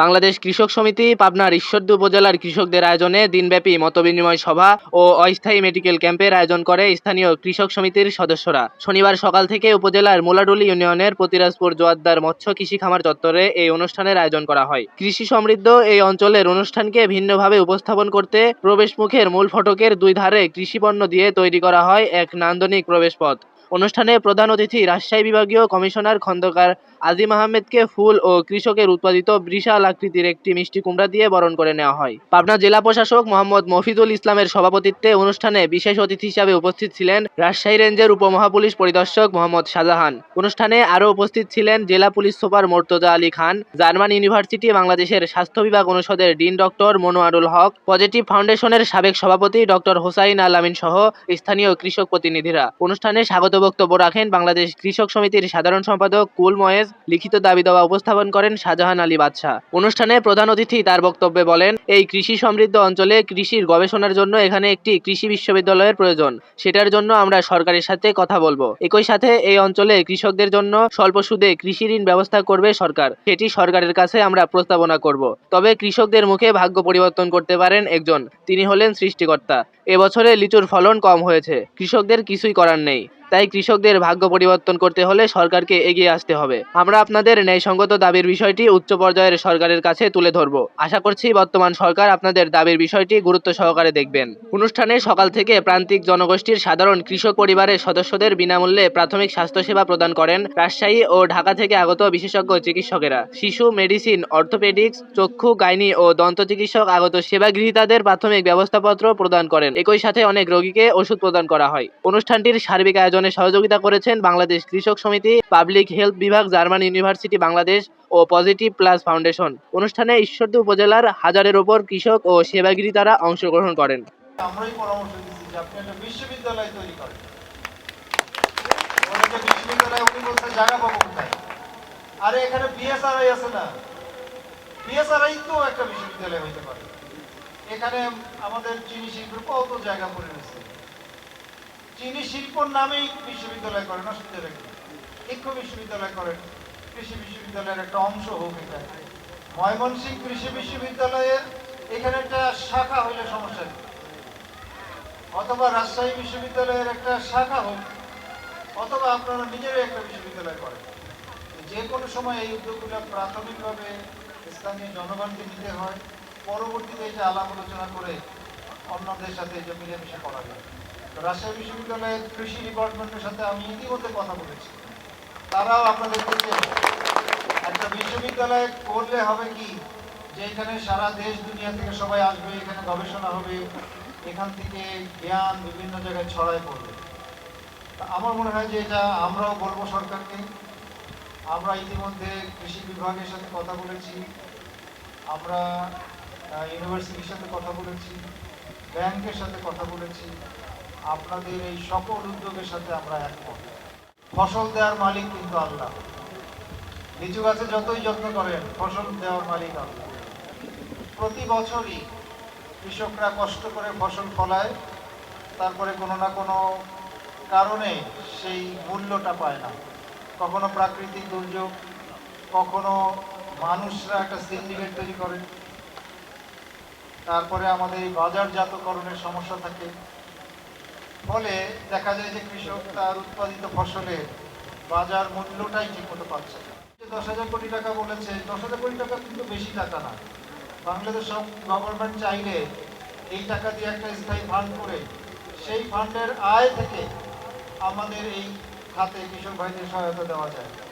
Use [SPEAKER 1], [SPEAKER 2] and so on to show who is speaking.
[SPEAKER 1] বাংলাদেশ কৃষক সমিতি পাবনার ঈশ্বরদী উপজেলার কৃষকদের আয়োজনে দিনব্যাপী মতবিনিময় সভা ও অস্থায়ী মেডিকেল ক্যাম্পের আয়োজন করে স্থানীয় কৃষক সমিতির সদস্যরা শনিবার সকাল থেকে উপজেলার মোলাডুলি ইউনিয়নের প্রতিরাজপুর জোয়াদ্দার মৎস্য কৃষি খামার চত্বরে এই অনুষ্ঠানের আয়োজন করা হয় কৃষি সমৃদ্ধ এই অঞ্চলের অনুষ্ঠানকে ভিন্নভাবে উপস্থাপন করতে প্রবেশমুখের মূল ফটকের দুই ধারে কৃষিপণ্য দিয়ে তৈরি করা হয় এক নান্দনিক প্রবেশপথ অনুষ্ঠানে প্রধান অতিথি রাজশাহী বিভাগীয় কমিশনার খন্দকার আজিম আহমেদকে ফুল ও কৃষকের উৎপাদিত বিশাল আকৃতির একটি মিষ্টি কুমড়া দিয়ে বরণ করে নেওয়া হয় পাবনা জেলা প্রশাসক মোহাম্মদ মফিজুল ইসলামের সভাপতিত্বে অনুষ্ঠানে বিশেষ অতিথি হিসাবে উপস্থিত ছিলেন রাজশাহী রেঞ্জের উপমহাপুলিশ পরিদর্শক মোহাম্মদ শাহজাহান অনুষ্ঠানে আরও উপস্থিত ছিলেন জেলা police super Murtaza Ali Khan German university বাংলাদেশের স্বাস্থ্য বিভাগ অনুষদের dean doctor Monowarul Haque positive ফাউন্ডেশনের সাবেক সভাপতি ডক্টর হোসাইন আল আমিন সহ স্থানীয় কৃষক প্রতিনিধিরা অনুষ্ঠানে স্বাগত বক্তব্য রাখেন বাংলাদেশ কৃষক সমিতির সাধারণ সম্পাদক কুল ময়েজ লিখিত দাবি দাওয়া উপস্থাপন করেন শাহজাহান আলী বাদশাহ অনুষ্ঠানে প্রধান অতিথি তার বক্তব্যে বলেন এই কৃষি সমৃদ্ধ অঞ্চলে কৃষির গবেষণার জন্য এখানে একটি কৃষি বিশ্ববিদ্যালয়ের প্রয়োজন সেটার জন্য আমরা সরকারের সাথে কথা বলবো একই সাথে এই অঞ্চলে কৃষকদের জন্য স্বল্প সুদে কৃষি ঋণ ব্যবস্থা করবে সরকার সেটি সরকারের কাছে আমরা প্রস্তাবনা করব তবে কৃষকদের মুখে ভাগ্য পরিবর্তন করতে পারেন একজন তিনি হলেন সৃষ্টিকর্তা এবছরে লিচুর ফলন কম হয়েছে কৃষকদের কিছুই করার নেই তাই কৃষকদের ভাগ্য পরিবর্তন করতে হলে সরকারকে এগিয়ে আসতে হবে আমরা আপনাদের ন্যায়সঙ্গত দাবির বিষয়টি উচ্চ পর্যায়ের সরকারের কাছে তুলে ধরব আশা করছি বর্তমান সরকার আপনাদের দাবির বিষয়টি গুরুত্ব সহকারে দেখবেন অনুষ্ঠানে সকাল থেকে প্রান্তিক জনগোষ্ঠীর সাধারণ কৃষক পরিবারের সদস্যদের বিনামূল্যে প্রাথমিক স্বাস্থ্যসেবা প্রদান করেন রাজশাহী ও ঢাকা থেকে আগত বিশেষজ্ঞ চিকিৎসকেরা শিশু মেডিসিন অর্থোপেডিক্স চক্ষু গাইনি ও দন্ত চিকিৎসক আগত সেবাগৃহীতাদের প্রাথমিক ব্যবস্থাপত্র প্রদান করেন একই সাথে অনেক রোগীকে ওষুধ প্রদান করা হয় অনুষ্ঠানটির সার্বিক আয়োজন আয়োজনে সহযোগিতা করেছেন বাংলাদেশ কৃষক সমিতি পাবলিক হেলথ বিভাগ জার্মান ইউনিভার্সিটি বাংলাদেশ ও পজিটিভ প্লাস ফাউন্ডেশন অনুষ্ঠানে ঈশ্বরদী উপজেলার হাজারের ওপর কৃষক ও সেবাগিরি তারা অংশগ্রহণ করেন আরে এখানে আছে না তো একটা বিশ্ববিদ্যালয় হইতে পারে এখানে আমাদের চিনি শিল্পের কত জায়গা পড়ে রয়েছে চিনি শিল্পর নামেই বিশ্ববিদ্যালয় করেন অসুবিধা রেখে ইক্ষু বিশ্ববিদ্যালয় করেন কৃষি বিশ্ববিদ্যালয়ের একটা অংশ হোক এটা ময়মনসিংহ কৃষি বিশ্ববিদ্যালয়ের এখানে একটা শাখা হইলে সমস্যা নেই অথবা রাজশাহী বিশ্ববিদ্যালয়ের একটা শাখা হোক অথবা আপনারা নিজেরাই একটা বিশ্ববিদ্যালয় করেন যে কোনো সময় এই উদ্যোগগুলো প্রাথমিকভাবে স্থানীয় জনগণকে নিতে হয় পরবর্তীতে এটা আলাপ আলোচনা করে অন্যদের সাথে এটা মিলেমিশে করা যায় রাজশাহী বিশ্ববিদ্যালয়ের কৃষি ডিপার্টমেন্টের সাথে আমি ইতিমধ্যে কথা বলেছি তারাও আপনাদের একটা বিশ্ববিদ্যালয় করলে হবে কি যে এখানে সারা দেশ দুনিয়া থেকে সবাই আসবে এখানে গবেষণা হবে এখান থেকে জ্ঞান বিভিন্ন জায়গায় ছড়ায় পড়বে
[SPEAKER 2] আমার মনে হয় যে এটা আমরাও বলবো সরকারকে আমরা ইতিমধ্যে কৃষি বিভাগের সাথে কথা বলেছি আমরা ইউনিভার্সিটির সাথে কথা বলেছি ব্যাংকের সাথে কথা বলেছি আপনাদের এই সকল উদ্যোগের সাথে আমরা একমত ফসল দেওয়ার মালিক কিন্তু আল্লাহ লিচু গাছে যতই যত্ন করেন ফসল দেওয়ার মালিক আল্লাহ প্রতি বছরই কৃষকরা কষ্ট করে ফসল ফলায় তারপরে কোনো না কোনো কারণে সেই মূল্যটা পায় না কখনো প্রাকৃতিক দুর্যোগ কখনো মানুষরা একটা সিন্ডিকেট তৈরি করে তারপরে আমাদের এই বাজারজাতকরণের সমস্যা থাকে ফলে দেখা যায় যে কৃষক তার উৎপাদিত ফসলের বাজার মূল্যটাই ঠিক মতো পাচ্ছে না দশ হাজার কোটি টাকা বলেছে দশ হাজার কোটি টাকা কিন্তু বেশি টাকা না বাংলাদেশ সব গভর্নমেন্ট চাইলে এই টাকা দিয়ে একটা স্থায়ী ফান্ড করে সেই ফান্ডের আয় থেকে আমাদের এই খাতে কৃষক ভাইদের সহায়তা দেওয়া যায়